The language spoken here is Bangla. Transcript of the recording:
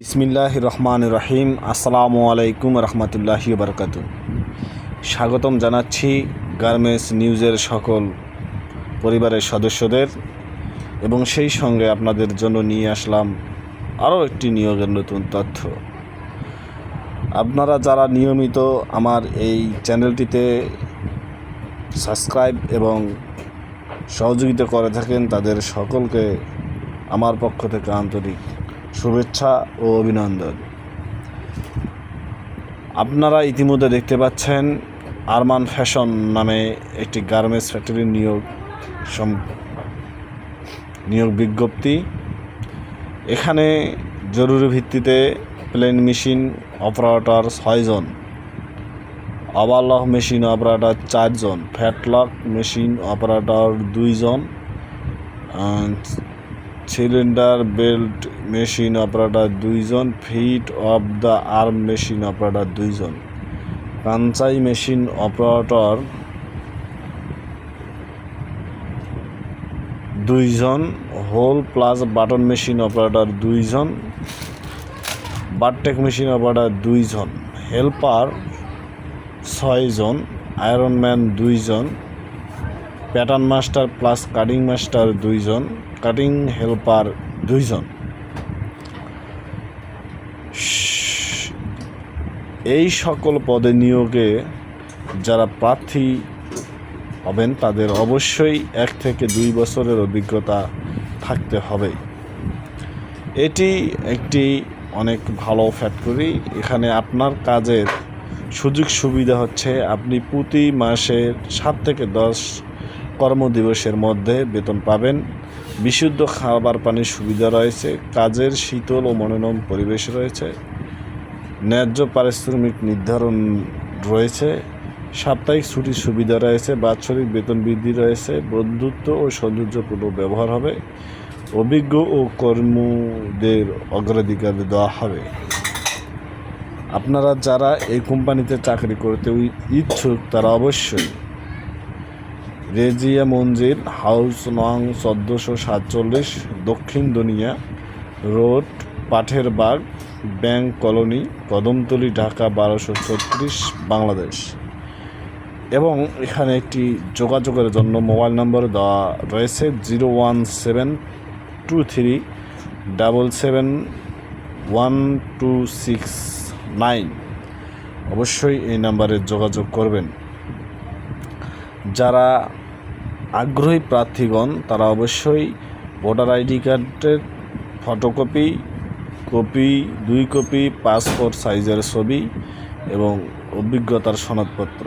ইসমিল্লাহ রহমান রহিম আসসালামু আলাইকুম রহমতুল্লাহ বরকাত স্বাগতম জানাচ্ছি গার্মেন্টস নিউজের সকল পরিবারের সদস্যদের এবং সেই সঙ্গে আপনাদের জন্য নিয়ে আসলাম আরও একটি নিয়োগের নতুন তথ্য। আপনারা যারা নিয়মিত আমার এই চ্যানেলটিতে সাবস্ক্রাইব এবং সহযোগিতা করে থাকেন, তাদের সকলকে আমার পক্ষ থেকে আন্তরিক শুভেচ্ছা ও অভিনন্দন। আপনারা ইতিমধ্যে দেখতে পাচ্ছেন আরমান ফ্যাশন নামে একটি গার্মেন্টস ফ্যাক্টরির নিয়োগ নিয়োগ বিজ্ঞপ্তি। এখানে জরুরি ভিত্তিতে প্লেন মেশিন অপারেটর ছয়জন ওভারলক মেশিন অপারেটর চারজন, ফ্যাটলক মেশিন অপারেটর দুইজন সিলিন্ডার, বেল্ট, মেশিন অপারেটর দুইজন, feed off the arm machine operator দুইজন। কাঞ্চাই মেশিন অপারেটর দুইজন, hole plus button machine operator দুইজন বারটেক মেশিন অপারেটর দুইজন, হেল্পার ছয়জন আয়রনম্যান দুইজন, pattern master plus cutting master দুইজন কাটিং হেল্পার দুইজন। এই সকল পদে নিয়োগে যারা প্রার্থী হবেন, তাদের অবশ্যই এক থেকে দুই বছরের অভিজ্ঞতা থাকতে হবে। এটি একটি অনেক ভালো ফ্যাক্টরি। এখানে আপনার কাজের সুযোগ সুবিধা হচ্ছে আপনি প্রতি মাসের সাত থেকে দশ কর্মদিবসের মধ্যে বেতন পাবেন। বিশুদ্ধ খাবার পানির সুবিধা রয়েছে, কাজের শীতল ও মনোরম পরিবেশ রয়েছে, ন্যায্য পারিশ্রমিক নির্ধারণ রয়েছে, সাপ্তাহিক ছুটির সুবিধা রয়েছে, বাৎসরিক বেতন বৃদ্ধি রয়েছে, বন্ধুত্ব ও সৌন্দর্যপূর্ণ ব্যবহার হবে, অভিজ্ঞ ও কর্মদের অগ্রাধিকার দেওয়া হবে। আপনারা যারা এই কোম্পানিতে চাকরি করতে ইচ্ছুক, তারা অবশ্যই রেজিয়া মঞ্জির হাউস নং চোদ্দোশো সাতচল্লিশ দক্ষিণ দুনিয়া রোড পাঠের বাগ ব্যাংক কলোনি, কদমতলি, ঢাকা, বারোশো ছত্রিশ, বাংলাদেশ। এবং এখানে একটি যোগাযোগের জন্য মোবাইল নম্বর দেওয়া রয়েছে zero one seven two three double seven one two six nine. অবশ্যই এই নাম্বারে যোগাযোগ করবেন। যারা আগ্রহী প্রার্থীগণ, তারা অবশ্যই ভোটার আইডি কার্ডের ফটোকপি, কপি, দুই কপি, পাসপোর্ট সাইজের ছবি এবং অভিজ্ঞতার সনদপত্র।